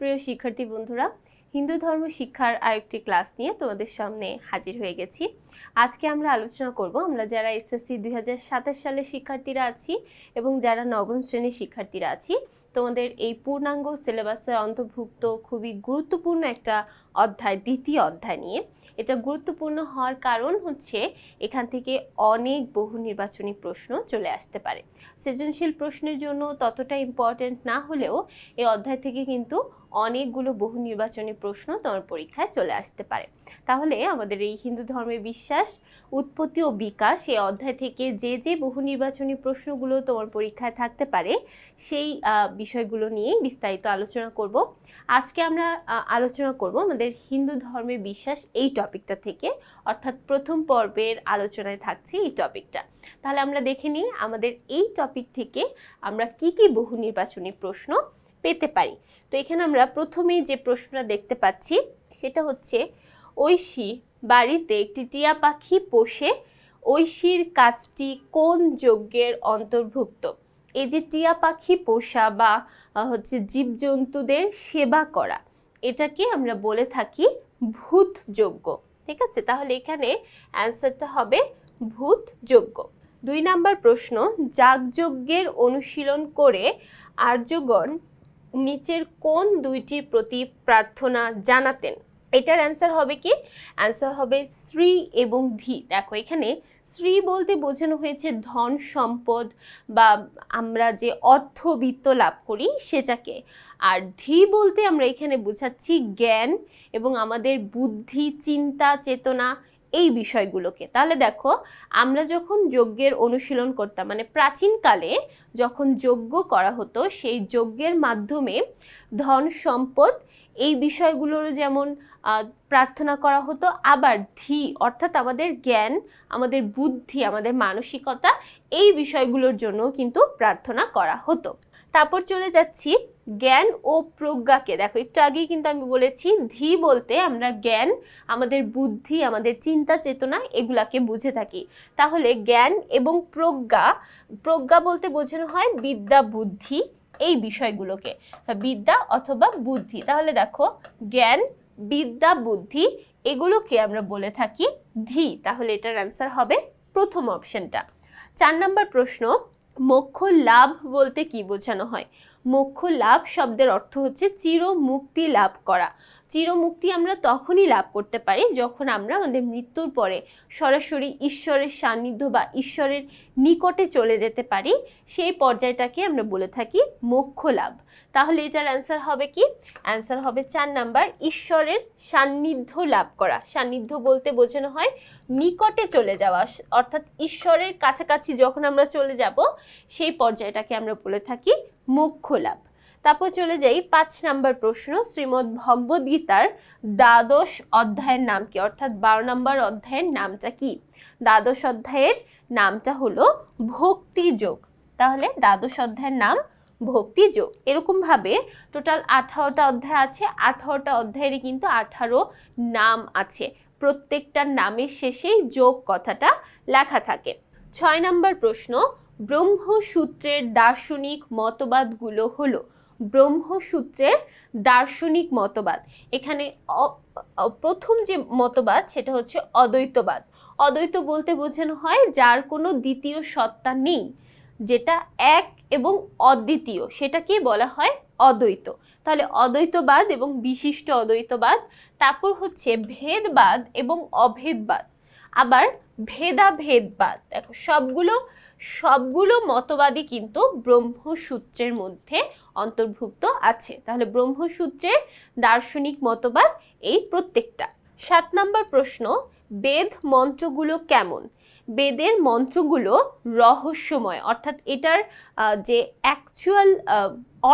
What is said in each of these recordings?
প্রিয় শিক্ষার্থী বন্ধুরা, হিন্দু ধর্ম শিক্ষার আরেকটি ক্লাস নিয়ে তোমাদের সামনে হাজির হয়ে গেছি। আজকে আমরা আলোচনা করব, আমরা যারা এসএসসি দুই হাজার সাতাশ সালের শিক্ষার্থীরা আছি এবং যারা নবম শ্রেণির শিক্ষার্থীরা আছি, তোমাদের এই পূর্ণাঙ্গ সিলেবাসের অন্তর্ভুক্ত খুবই গুরুত্বপূর্ণ একটা অধ্যায়, দ্বিতীয় অধ্যায় নিয়ে। এটা গুরুত্বপূর্ণ হওয়ার কারণ হচ্ছে এখান থেকে অনেক বহু নির্বাচনী প্রশ্ন চলে আসতে পারে। সৃজনশীল প্রশ্নের জন্য ততটা ইম্পর্ট্যান্ট না হলেও এই অধ্যায় থেকে কিন্তু অনেকগুলো বহু নির্বাচনী প্রশ্ন তোমার পরীক্ষায় চলে আসতে পারে। তাহলে আমাদের এই হিন্দু ধর্মের বিশ্বাস, উৎপত্তি ও বিকাশ এই অধ্যায় থেকে যে যে বহু নির্বাচনী প্রশ্নগুলো তোমার পরীক্ষায় থাকতে পারে, সেই বিষয়গুলো নিয়েই বিস্তারিত আলোচনা করব। আজকে আমরা আলোচনা করব আমাদের হিন্দু ধর্মের বিশ্বাস এই টপিকটা থেকে। অর্থাৎ প্রথম পর্বের আলোচনায় থাকছে এই টপিকটা। তাহলে আমরা দেখে নিই আমাদের এই টপিক থেকে আমরা কি কি বহু নির্বাচনী প্রশ্ন পেতে পারি। তো এখানে আমরা প্রথমেই যে প্রশ্নটা দেখতে পাচ্ছি, সেটা হচ্ছে, ঐশী বাড়িতে একটি টিয়া পাখি পোষে, ঐশীর কাজটি কোন যজ্ঞের অন্তর্ভুক্ত? এই যে টিয়া পাখি পোষা বা হচ্ছে জীবজন্তুদের সেবা করা, এটাকে আমরা বলে থাকি ভূত যজ্ঞ। ঠিক আছে? তাহলে এখানে অ্যান্সারটা হবে ভূত যজ্ঞ। দুই নাম্বার প্রশ্ন, যাগযজ্ঞের অনুশীলন করে আর্যগণ নিচের কোন দুইটির প্রতি প্রার্থনা জানাতেন? এটার অ্যান্সার হবে কি? অ্যান্সার হবে শ্রী এবং ধি। দেখো, এখানে শ্রী বলতে বোঝানো হয়েছে ধন সম্পদ বা আমরা যে অর্থবিত্ত লাভ করি সেটাকে। আর ধি বলতে আমরা এখানে বোঝাচ্ছি জ্ঞান এবং আমাদের বুদ্ধি, চিন্তা, চেতনা এই বিষয়গুলোকে। তাহলে দেখো, আমরা যখন যজ্ঞের অনুশীলন করতাম মানে প্রাচীনকালে যখন যজ্ঞ করা হতো, সেই যজ্ঞের মাধ্যমে ধন সম্পদ, এই বিষয়গুলোর যেমন প্রার্থনা করা হতো, আবার ধি, অর্থাৎ আমাদের জ্ঞান, আমাদের বুদ্ধি, আমাদের মানসিকতা, এই বিষয়গুলোর জন্য কিন্তু প্রার্থনা করা হতো। তারপর চলে যাচ্ছি জ্ঞান ও প্রজ্ঞাকে। দেখো, একটু আগেই কিন্তু আমি বলেছি, ধি বলতে আমরা জ্ঞান, আমাদের বুদ্ধি, আমাদের চিন্তা, চেতনা এগুলাকে বুঝে থাকি। তাহলে জ্ঞান এবং প্রজ্ঞা প্রজ্ঞা বলতে বোঝানো হয় বিদ্যা, বুদ্ধি এই বিষয়গুলোকে বিদ্যা অথবা বুদ্ধি। তাহলে দেখো, জ্ঞান, বিদ্যা, বুদ্ধি এগুলোকে আমরা বলে থাকি ধি। তাহলে এটার অ্যান্সার হবে প্রথম অপশনটা চার নম্বর প্রশ্ন মোক্ষ লাভ বলতে কি বোঝানো হয়? মোক্ষ লাভ শব্দের অর্থ হচ্ছে চির মুক্তি লাভ করা। চিরমুক্তি আমরা তখনই লাভ করতে পারি যখন আমরা আমাদের মৃত্যুর পরে সরাসরি ঈশ্বরের সান্নিধ্য বা ঈশ্বরের নিকটে চলে যেতে পারি, সেই পর্যায়টাকে আমরা বলে থাকি মোক্ষ লাভ। তাহলে এটার অ্যান্সার হবে কি? অ্যান্সার হবে চার নাম্বার, ঈশ্বরের সান্নিধ্য লাভ করা। সান্নিধ্য বলতে বোঝানো হয় নিকটে চলে যাওয়া। অর্থাৎ ঈশ্বরের কাছাকাছি যখন আমরা চলে যাব, সেই পর্যায়টাকে আমরা বলে থাকি মোক্ষ লাভ। তারপর চলে যাই পাঁচ নাম্বার প্রশ্ন, শ্রীমদ্ ভগবদ গীতার দ্বাদশ অধ্যায়ের নাম কি? অর্থাৎ বারো নম্বর অধ্যায়ের নামটা কি? দ্বাদশ অধ্যায়ের নামটা হলো ভক্তিযোগ তাহলে দ্বাদশ অধ্যায়ের নাম ভক্তিযোগ এরকমভাবে টোটাল আঠারোটা অধ্যায় আছে, আঠারোটা অধ্যায়েরই কিন্তু আঠারো নাম আছে। প্রত্যেকটা নামের শেষেই যোগ কথাটা লেখা থাকে। ছয় নম্বর প্রশ্ন, ব্রহ্মসূত্রের দার্শনিক মতবাদগুলো হলো ব্রহ্মসূত্রের দার্শনিক মতবাদ। এখানে প্রথম যে মতবাদ সেটা হচ্ছে অদ্বৈতবাদ। অদ্বৈত বলতে বোঝানো হয় যার কোনো দ্বিতীয় সত্তা নেই, যেটা এক এবং অদ্বিতীয়, সেটাকে বলা হয় অদ্বৈত। তাহলে অদ্বৈতবাদ এবং বিশিষ্ট অদ্বৈতবাদ, তারপর হচ্ছে ভেদবাদ এবং অভেদবাদ। আবার ভেদাভেদবাদ, দেখো সবগুলো সবগুলো মতবাদই কিন্তু ব্রহ্মসূত্রের মধ্যে অন্তর্ভুক্ত আছে। তাহলে ব্রহ্মসূত্রের দার্শনিক মতবাদ এই প্রত্যেকটা। সাত নম্বর প্রশ্ন, বেদ মন্ত্রগুলো কেমন? বেদের মন্ত্রগুলো রহস্যময়, অর্থাৎ এটার যে অ্যাকচুয়াল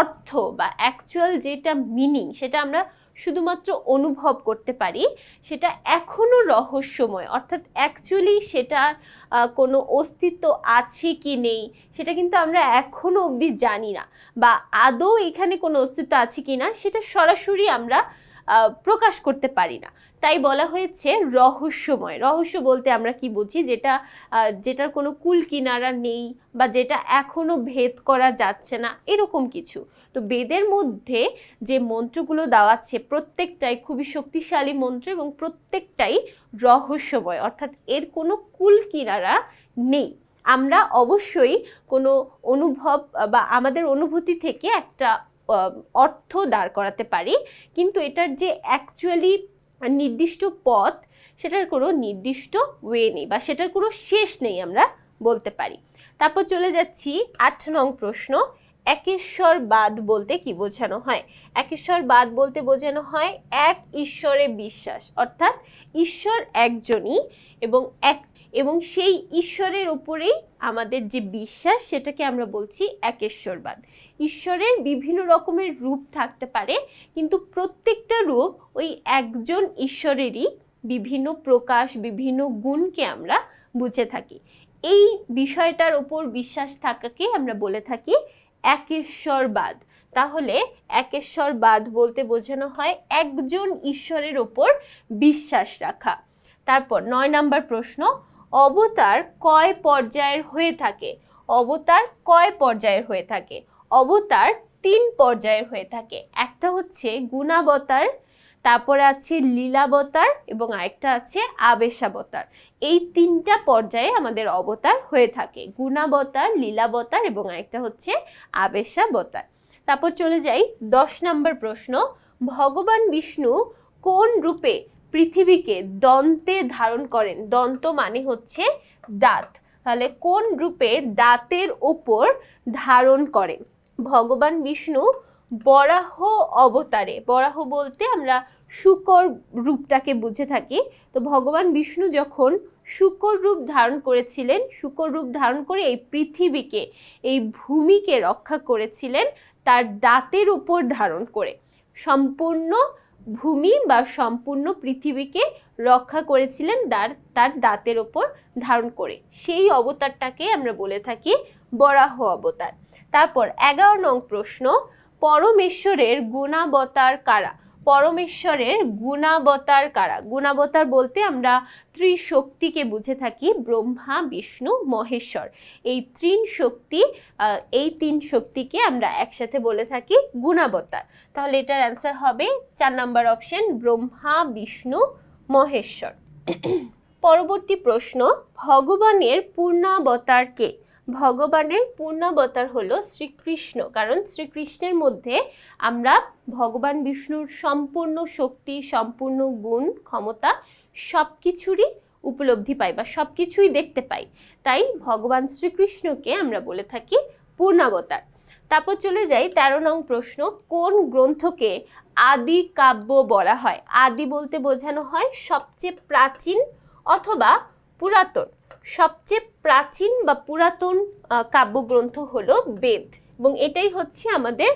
অর্থ বা অ্যাকচুয়াল যেটা মিনিং সেটা আমরা শুধুমাত্র অনুভব করতে পারি, সেটা এখনও রহস্যময়। অর্থাৎ অ্যাকচুয়ালি সেটা কোনো অস্তিত্ব আছে কি নেই, সেটা কিন্তু আমরা এখনও অবধি জানি না। বা আদৌ এখানে কোনো অস্তিত্ব আছে কি না, সেটা সরাসরি আমরা প্রকাশ করতে পারি না। তাই বলা হয়েছে রহস্যময়। রহস্য বলতে আমরা কি বুঝি? যেটা যেটার কোনো কুল কিনারা নেই বা যেটা এখনও ভেদ করা যাচ্ছে না, এরকম কিছু। তো বেদের মধ্যে যে মন্ত্রগুলো দেওয়া আছে, প্রত্যেকটাই খুবই শক্তিশালী মন্ত্র এবং প্রত্যেকটাই রহস্যময়। অর্থাৎ এর কোনো কুল কিনারা নেই। আমরা অবশ্যই কোনো অনুভব বা আমাদের অনুভূতি থেকে একটা অর্থ দাঁড় করাতে পারি, কিন্তু এটার যে অ্যাকচুয়ালি নির্দিষ্ট পথ, সেটার কোনো নির্দিষ্ট ওয়ে নেই বা সেটার কোনো শেষ নেই আমরা বলতে পারি। তারপর চলে যাচ্ছি আট নং প্রশ্ন, একেশ্বরবাদ বলতে কি বোঝানো হয়? একেশ্বরবাদ বলতে বোঝানো হয় এক ঈশ্বরে বিশ্বাস, অর্থাৎ ঈশ্বর একজনই এবং এক এবং সেই ঈশ্বরের উপরেই আমাদের যে বিশ্বাস, সেটাকে আমরা বলছি একেশ্বরবাদ। ঈশ্বরের বিভিন্ন রকমের রূপ থাকতে পারে, কিন্তু প্রত্যেকটা রূপ ওই একজন ঈশ্বরেরই বিভিন্ন প্রকাশ, বিভিন্ন গুণকে আমরা বুঝে থাকি। এই বিষয়টার ওপর বিশ্বাস থাকাকে আমরা বলে থাকি একেশ্বরবাদ। তাহলে একেশ্বরবাদ বলতে বোঝানো হয় একজন ঈশ্বরের ওপর বিশ্বাস রাখা। তারপর নয় নাম্বার প্রশ্ন অবতার কয় পর্যায়ের হয়ে থাকে? অবতার কয় পর্যায়ের হয়ে থাকে? অবতার তিন পর্যায়ের হয়ে থাকে। একটা হচ্ছে গুণাবতার, তারপরে আছে লীলাবতার এবং আরেকটা আছে আবেশাবতার। এই তিনটা পর্যায়ে আমাদের অবতার হয়ে থাকে। গুণাবতার, লীলাবতার এবং আরেকটা হচ্ছে আবেশাবতার। তারপর চলে যাই দশ নম্বর প্রশ্ন। ভগবান বিষ্ণু কোন রূপে পৃথিবীকে দন্তে ধারণ করেন। দন্ত মানে হচ্ছে দাঁত। তাহলে কোন রূপে দাঁতের ওপর ধারণ করেন? ভগবান বিষ্ণু বরাহ অবতারে। বরাহ বলতে আমরা শুকর রূপটাকে বুঝে থাকি। তো ভগবান বিষ্ণু যখন শুকর রূপ ধারণ করেছিলেন, শুকর রূপ ধারণ করে এই পৃথিবীকে, এই ভূমিকে রক্ষা করেছিলেন, তার দাঁতের উপর ধারণ করে। সম্পূর্ণ ভূমি বা সম্পূর্ণ পৃথিবীকে রক্ষা করেছিলেন দার তার দাঁতের ওপর ধারণ করে। সেই অবতারটাকে আমরা বলে থাকি বরাহ অবতার। তারপর এগারো নং প্রশ্ন, পরমেশ্বরের গুণাবতার কারা? পরমেশ্বরের গুণাবতার কারা? গুণাবতার বলতে আমরা ত্রিশক্তিকে বুঝে থাকি, ব্রহ্মা, বিষ্ণু, মহেশ্বর। এই তিন শক্তি এই তিন শক্তিকে আমরা একসাথে বলে থাকি গুণাবতার। তাহলে এটার অ্যান্সার হবে চার নাম্বার অপশন ব্রহ্মা, বিষ্ণু, মহেশ্বর। পরবর্তী প্রশ্ন, ভগবানের পূর্ণাবতার কে? ভগবানের পূর্ণাবতার হলো শ্রীকৃষ্ণ। কারণ শ্রীকৃষ্ণের মধ্যে আমরা ভগবান বিষ্ণুর সম্পূর্ণ শক্তি, সম্পূর্ণ গুণ, ক্ষমতা সব কিছুরই উপলব্ধি পাই বা সব কিছুই দেখতে পাই। তাই ভগবান শ্রীকৃষ্ণকে আমরা বলে থাকি পূর্ণাবতার। তারপর চলে যাই তেরো নং প্রশ্ন, কোন গ্রন্থকে আদি কাব্য বলা হয়? আদি বলতে বোঝানো হয় সবচেয়ে প্রাচীন অথবা পুরাতন। সবচেয়ে প্রাচীন বা পুরাতন কাব্যগ্রন্থ হল বেদ এবং এটাই হচ্ছে আমাদের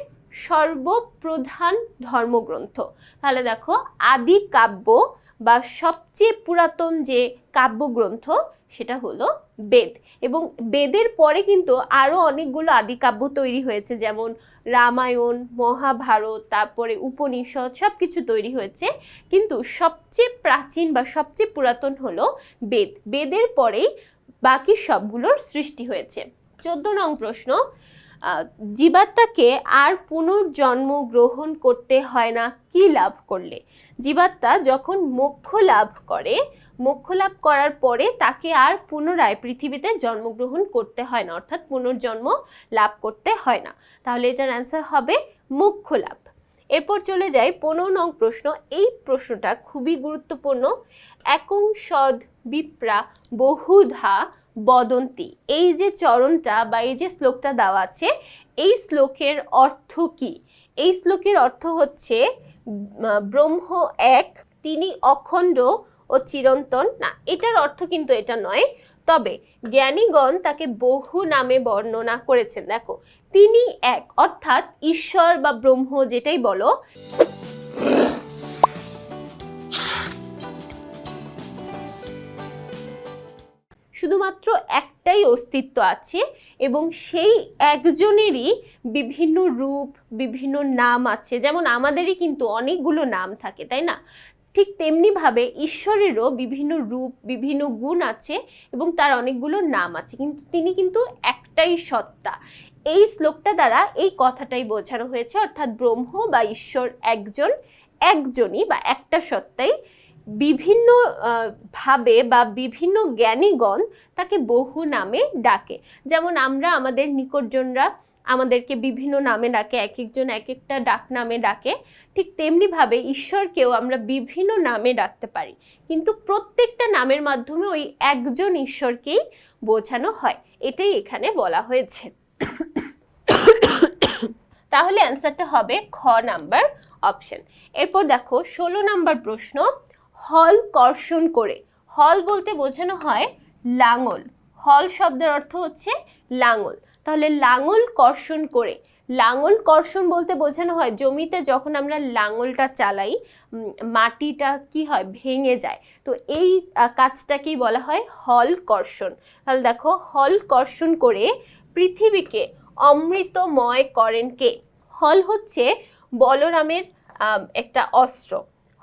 সর্বপ্রধান ধর্মগ্রন্থ। তাহলে দেখো, আদি কাব্য বা সবচেয়ে পুরাতন যে কাব্যগ্রন্থ সেটা হলো বেদ। এবং বেদের পরে কিন্তু আরও অনেকগুলো আদিকাব্য তৈরি হয়েছে, যেমন রামায়ণ, মহাভারত, তারপরে উপনিষদ সব কিছু তৈরি হয়েছে। কিন্তু সবচেয়ে প্রাচীন বা সবচেয়ে পুরাতন হলো বেদ। বেদের পরেই বাকি সবগুলোর সৃষ্টি হয়েছে। চোদ্দ নং প্রশ্ন জীবাত্মাকে আর পুনর্জন্ম গ্রহণ করতে হয় না, কি লাভ করলে? জীবাত্মা যখন মোক্ষ লাভ করে মোক্ষ লাভ করার পরে তাকে আর পুনরায় পৃথিবীতে জন্মগ্রহণ করতে হয় না, অর্থাৎ পুনর্জন্ম লাভ করতে হয় না। তাহলে এটার অ্যান্সার হবে মোক্ষ লাভ এরপর চলে যাই পনেরো নং প্রশ্ন। এই প্রশ্নটা খুবই গুরুত্বপূর্ণ। একং সদ বিপ্রা বহুধা বদন্তি। এই যে চরণটা বা এই যে শ্লোকটা দেওয়া আছে, এই শ্লোকের অর্থ কি? এই শ্লোকের অর্থ হচ্ছে ব্রহ্ম এক, তিনি অখণ্ড ও চিরন্তন। না, এটার অর্থ কিন্তু এটা নয়। তবে জ্ঞানীগণ তাকে বহু নামে বর্ণনা করেছেন। দেখো, তিনি এক, অর্থাৎ ঈশ্বর বা ব্রহ্ম যেটাই বলো। শুধুমাত্র একটাই অস্তিত্ব আছে এবং সেই একজনেরই বিভিন্ন রূপ, বিভিন্ন নাম আছে। যেমন আমাদেরই কিন্তু অনেকগুলো নাম থাকে, তাই না? ঠিক তেমনিভাবে ঈশ্বরেরও বিভিন্ন রূপ, বিভিন্ন গুণ আছে এবং তার অনেকগুলো নাম আছে। কিন্তু তিনি কিন্তু একটাই সত্তা। এই শ্লোকটা দ্বারা এই কথাটাই বোঝানো হয়েছে, অর্থাৎ ব্রহ্ম বা ঈশ্বর একজন, একজনই বা একটা সত্তাই বিভিন্ন ভাবে বা বিভিন্ন জ্ঞানীগণ তাকে বহু নামে ডাকে। যেমন আমরা, আমাদের নিকটজনরা আমাদেরকে বিভিন্ন নামে ডাকে এক একজন এক একটা ডাক নামে ডাকে। ঠিক তেমনিভাবে ঈশ্বরকেও আমরা বিভিন্ন নামে ডাকতে পারি। কিন্তু প্রত্যেকটা নামের মাধ্যমে ওই একজন ঈশ্বরকেই বোঝানো হয়। এটাই এখানে বলা হয়েছে। তাহলে অ্যান্সারটা হবে খ নাম্বার অপশন। এরপর দেখো, ষোলো নাম্বার প্রশ্ন, হল কর্ষণ করে। হল বলতে বোঝানো হয় লাঙল। হল শব্দের অর্থ হচ্ছে লাঙল। তাহলে লাঙল কর্ষণ করে, লাঙল কর্ষণ বলতে বোঝানো হয় জমিতে যখন আমরা লাঙলটা চালাই মাটিটা কি হয়, ভেঙে যায়। তো এই কাজটাকেই বলা হয় হল কর্ষণ। তাহলে দেখো, হল কর্ষণ করে পৃথিবীকে অমৃতময় করেন কে? হল হচ্ছে বলরামের একটা অস্ত্র।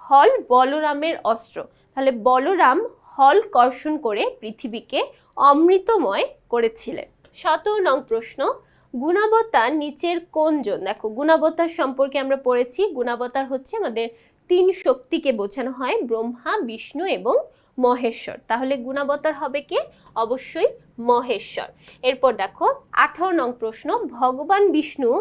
হল বলরামের অস্ত্র। তাহলে বলরাম হল কর্ষণ করে পৃথিবীকে অমৃতময় করেছিলেন। সতেরো নং প্রশ্ন, গুণাবতার নিচের কোন কোনজন দেখো, গুণাবতার সম্পর্কে আমরা পড়েছি। গুণাবতার হচ্ছে আমাদের তিন শক্তিকে বোঝানো হয়, ব্রহ্মা, বিষ্ণু এবং মহেশ্বর। তাহলে গুণাবতার হবে কে? অবশ্যই মহেশ্বর। এরপর দেখো, আঠারো নং প্রশ্ন, ভগবান বিষ্ণু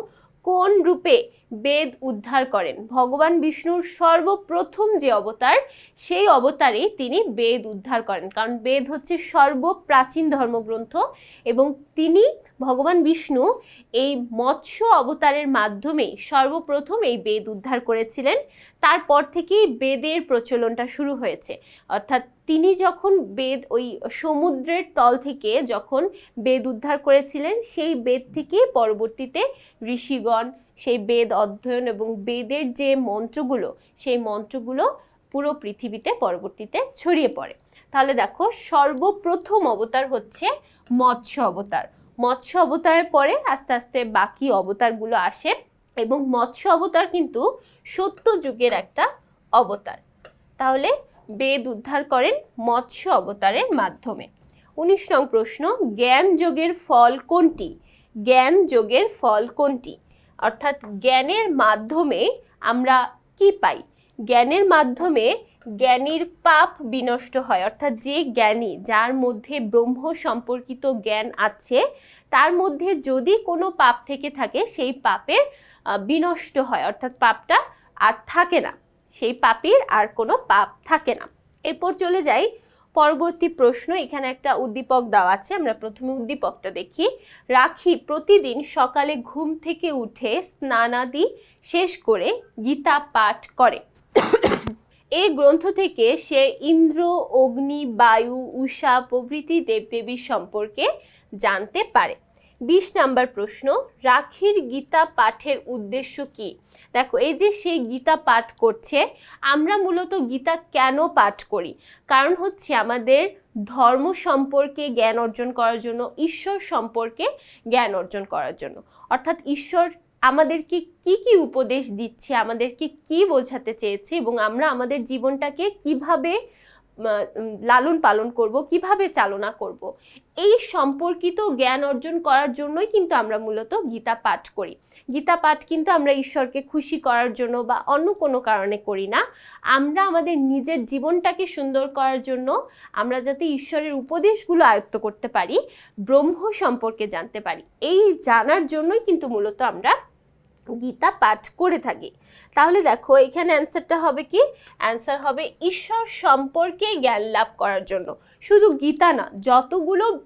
কোন রূপে বেদ উদ্ধার করেন। ভগবান বিষ্ণুর সর্বপ্রথম যে অবতার, সেই অবতারে তিনি বেদ উদ্ধার করেন। কারণ বেদ হচ্ছে সর্বপ্রাচীন ধর্মগ্রন্থ এবং তিনি, ভগবান বিষ্ণু, এই মৎস্য অবতারের মাধ্যমেই সর্বপ্রথম এই বেদ উদ্ধার করেছিলেন। তারপর থেকেই বেদের প্রচলনটা শুরু হয়েছে। অর্থাৎ তিনি যখন বেদ ওই সমুদ্রের তল থেকে যখন বেদ উদ্ধার করেছিলেন, সেই বেদ থেকেই পরবর্তীতে ঋষিগণ সেই বেদ অধ্যয়ন এবং বেদের যে মন্ত্রগুলো, সেই মন্ত্রগুলো পুরো পৃথিবীতে পরবর্তীতে ছড়িয়ে পড়ে। তাহলে দেখো, সর্বপ্রথম অবতার হচ্ছে মৎস্য অবতার। মৎস্য অবতারের পরে আস্তে আস্তে বাকি অবতারগুলো আসে এবং মৎস্য অবতার কিন্তু সত্য যুগের একটা অবতার। তাহলে বেদ উদ্ধার করেন মৎস্য অবতারের মাধ্যমে। উনিশ নং প্রশ্ন, জ্ঞান যোগের ফল কোনটি? জ্ঞান যোগের ফল কোনটি? অর্থাৎ জ্ঞানের মাধ্যমে আমরা কি পাই? জ্ঞানের মাধ্যমে জ্ঞানীর পাপ বিনষ্ট হয়। অর্থাৎ যে জ্ঞানী যার মধ্যে ব্রহ্ম সম্পর্কিত জ্ঞান আছে, তার মধ্যে যদি কোনো পাপ থেকে থাকে, সেই পাপের বিনষ্ট হয়। অর্থাৎ পাপটা আর থাকে না। সেই পাপের আর কোনো পাপ থাকে না। এরপর চলে যাই পরবর্তী প্রশ্ন, এখানে একটা উদ্দীপক দেওয়া আছে, আমরা প্রথমে উদ্দীপকটা দেখি। রাখি প্রতিদিন সকালে ঘুম থেকে উঠে স্নানাদি শেষ করে গীতা পাঠ করে। এই গ্রন্থ থেকে সে ইন্দ্র, অগ্নি, বায়ু, উষা প্রভৃতি দেবদেবীর সম্পর্কে জানতে পারে। বিশ নাম্বার প্রশ্ন, রাখির গীতা পাঠের উদ্দেশ্য কি? দেখো, এই যে সে গীতা পাঠ করছে, আমরা মূলত গীতা কেন পাঠ করি? কারণ হচ্ছে আমাদের ধর্ম সম্পর্কে জ্ঞান অর্জন করার জন্য, ঈশ্বর সম্পর্কে জ্ঞান অর্জন করার জন্য। অর্থাৎ ঈশ্বর আমাদেরকে কি কি উপদেশ দিচ্ছে, আমাদেরকে কি বোঝাতে চেয়েছে এবং আমরা আমাদের জীবনটাকে কীভাবে লালন পালন করব, কীভাবে চালনা করব, এই সম্পর্কিত জ্ঞান অর্জন করার জন্যই কিন্তু আমরা মূলত গীতা পাঠ করি। গীতা পাঠ কিন্তু আমরা ঈশ্বরকে খুশি করার জন্য বা অন্য কোনো কারণে করি না। আমরা আমাদের নিজের জীবনটাকে সুন্দর করার জন্য আমরা যাতে ঈশ্বরের উপদেশগুলো আয়ত্ত করতে পারি, ব্রহ্ম সম্পর্কে জানতে পারি। এই জানার জন্যই কিন্তু মূলত আমরা গীতা পাঠ করে থাকি। তাহলে দেখো, এখানে অ্যান্সারটা হবে কি? অ্যান্সার হবে ঈশ্বর সম্পর্কে জ্ঞান লাভ করার জন্য। শুধু গীতা না, যতগুলো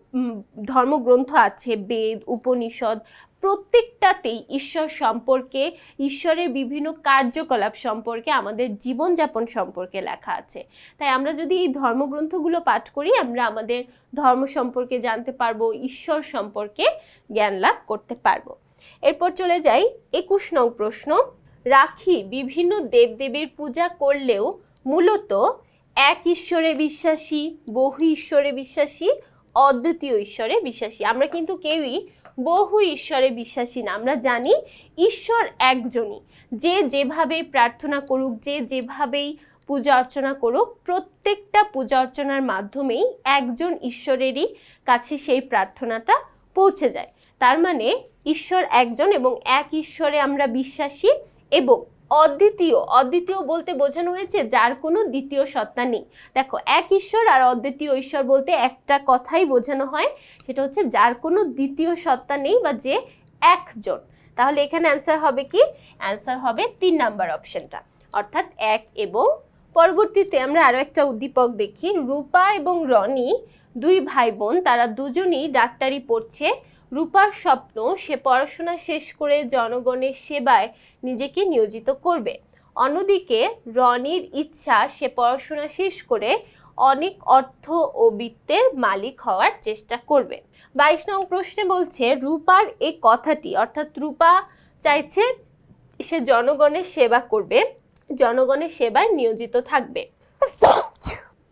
ধর্মগ্রন্থ আছে, বেদ, উপনিষদ, প্রত্যেকটাতেই ঈশ্বর সম্পর্কে, ঈশ্বরের বিভিন্ন কার্যকলাপ সম্পর্কে, আমাদের জীবনযাপন সম্পর্কে লেখা আছে। তাই আমরা যদি এই ধর্মগ্রন্থগুলো পাঠ করি, আমরা আমাদের ধর্ম সম্পর্কে জানতে পারব, ঈশ্বর সম্পর্কে জ্ঞান লাভ করতে পারব। এরপর চলে যাই একুশ নং প্রশ্ন। রাখি বিভিন্ন দেবদেবীর পূজা করলেও মূলত এক ঈশ্বরে বিশ্বাসী, বহু ঈশ্বরে বিশ্বাসী, অদ্বিতীয় ঈশ্বরে বিশ্বাসী। আমরা কিন্তু কেউই বহু ঈশ্বরে বিশ্বাসী না, আমরা জানি ঈশ্বর একজনই। যে যেভাবেই প্রার্থনা করুক, যে যেভাবেই পূজা অর্চনা করুক, প্রত্যেকটা পূজা অর্চনার মাধ্যমেই একজন ঈশ্বরেরই কাছে সেই প্রার্থনাটা পৌঁছে যায়। তার মানে ঈশ্বর একজন এবং এক ঈশ্বরে আমরা বিশ্বাসী এবং অদ্বিতীয়। অদ্বিতীয় বলতে বোঝানো হয়েছে যার কোনো দ্বিতীয় সত্তা নেই। দেখো, এক ঈশ্বর আর অদ্বিতীয় ঈশ্বর বলতে একটা কথাই বোঝানো হয়, সেটা হচ্ছে যার কোনো দ্বিতীয় সত্তা নেই বা যে একজন। তাহলে এখানে অ্যান্সার হবে কি? অ্যান্সার হবে তিন নাম্বার অপশনটা অর্থাৎ এক এবং পরবর্তীতে আমরা আরও একটা উদ্দীপক দেখি। রূপা এবং রনি দুই ভাই বোন, তারা দুজনই ডাক্তারি পড়ছে। রূপার স্বপ্ন সে পড়াশোনা শেষ করে জনগণের সেবায় নিজেকে নিয়োজিত করবে। অন্যদিকে, রনির ইচ্ছা সে পড়াশোনা শেষ করে অনেক অর্থ ও বিত্তের মালিক হওয়ার চেষ্টা করবে। বাইশ নং প্রশ্নে বলছে, রূপার এই কথাটি, অর্থাৎ রূপা চাইছে সে জনগণের সেবা করবে, জনগণের সেবায় নিয়োজিত থাকবে।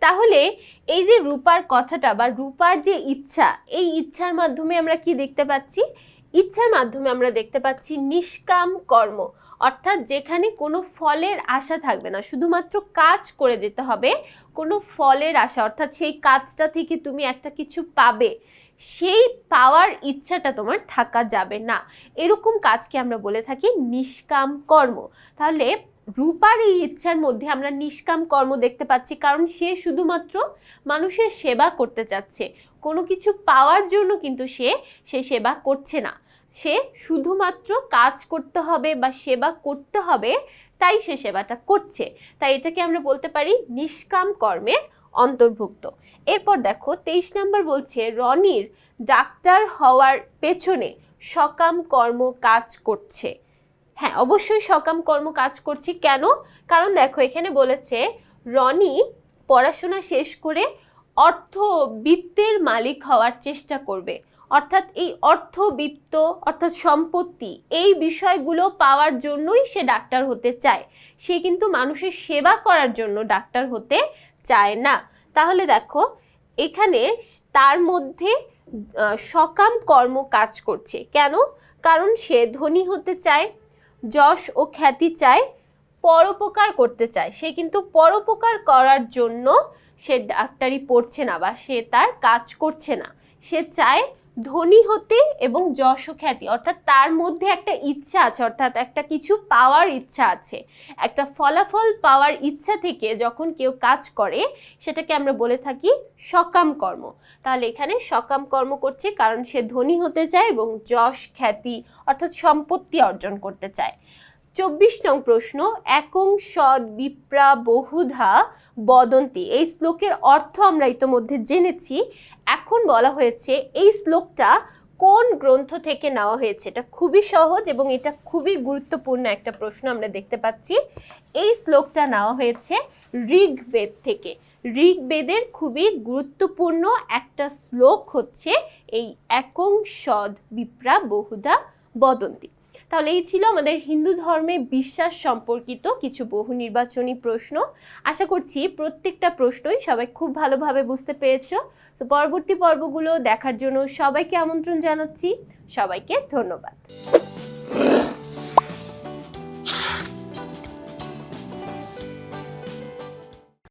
তাহলে এই যে রূপার কথাটা বা রূপার যে ইচ্ছা, এই ইচ্ছার মাধ্যমে আমরা কি দেখতে পাচ্ছি? ইচ্ছার মাধ্যমে আমরা দেখতে পাচ্ছি নিষ্কাম কর্ম। অর্থাৎ যেখানে কোনো ফলের আশা থাকবে না, শুধুমাত্র কাজ করে যেতে হবে কোনো ফলের আশা। অর্থাৎ সেই কাজটা থেকে তুমি একটা কিছু পাবে, সেই পাওয়ার ইচ্ছাটা তোমার থাকা যাবে না। এরকম কাজকে আমরা বলে থাকি নিষ্কাম কর্ম। তাহলে রূপার এই ইচ্ছার মধ্যে আমরা নিষ্কাম কর্ম দেখতে পাচ্ছি, কারণ সে শুধুমাত্র মানুষের সেবা করতে চাচ্ছে। কোনো কিছু পাওয়ার জন্য কিন্তু সে সে সেবা করছে না। সে শুধুমাত্র কাজ করতে হবে বা সেবা করতে হবে, তাই সে সেবাটা করছে। তাই এটাকে আমরা বলতে পারি নিষ্কাম কর্মের অন্তর্ভুক্ত। এরপর দেখো, তেইশ নম্বর বলছে, রনির ডাক্তার হওয়ার পেছনে সকাম কর্ম কাজ করছে। হ্যাঁ অবশ্যই সকাম কর্ম কাজ করছি। কেন? কারণ দেখো, এখানে বলেছে, রনি পড়াশোনা শেষ করে অর্থ বিত্তের মালিক হওয়ার চেষ্টা করবে। অর্থাৎ এই অর্থ বিত্ত, অর্থাৎ সম্পত্তি, এই বিষয়গুলো পাওয়ার জন্যই সে ডাক্তার হতে চায়। সে কিন্তু মানুষের সেবা করার জন্য ডাক্তার হতে চায় না। তাহলে দেখো, এখানে তার মধ্যে সকাম কর্ম কাজ করছে। কেন? কারণ সে ধনী হতে চায় যশ ও খ্যাতি চায়, পরোপকার করতে চায়। সে কিন্তু পরোপকার করার জন্য সে ডাক্তারি পড়ছে না বা সে তার কাজ করছে না। সে চায় ধনী হতে এবং যশ খ্যাতি, অর্থাৎ তার মধ্যে একটা ইচ্ছা আছে, অর্থাৎ একটা কিছু পাওয়ার ইচ্ছা আছে। একটা ফলাফল পাওয়ার ইচ্ছা থেকে যখন কেউ কাজ করে, সেটাকে আমরা বলে থাকি সকাম কর্ম। তাহলে এখানে সকাম কর্ম করছে কারণ সে ধনী হতে চায় এবং যশ খ্যাতি, অর্থাৎ সম্পত্তি অর্জন করতে চায়। চব্বিশ নং প্রশ্ন, একং সদ বিপ্রা বহুধা বদন্তি। এই শ্লোকের অর্থ আমরা ইতোমধ্যে জেনেছি। এখন বলা হয়েছে, এই শ্লোকটা কোন গ্রন্থ থেকে নেওয়া হয়েছে? এটা খুবই সহজ এবং এটা খুবই গুরুত্বপূর্ণ একটা প্রশ্ন আমরা দেখতে পাচ্ছি। এই শ্লোকটা নেওয়া হয়েছে ঋগ্বেদ থেকে। ঋগ্বেদের খুবই গুরুত্বপূর্ণ একটা শ্লোক হচ্ছে এই একং সদ বিপ্রা বহুধা বদন্তি। তাহলে এই ছিল আমাদের হিন্দু ধর্মে বিশ্বাস সম্পর্কিত কিছু বহু নির্বাচনী প্রশ্ন। আশা করছি প্রত্যেকটা প্রশ্নই সবাই খুব ভালোভাবে বুঝতে পেরেছ। তো পরবর্তী পর্বগুলো দেখার জন্য সবাইকে আমন্ত্রণ জানাচ্ছি। সবাইকে ধন্যবাদ।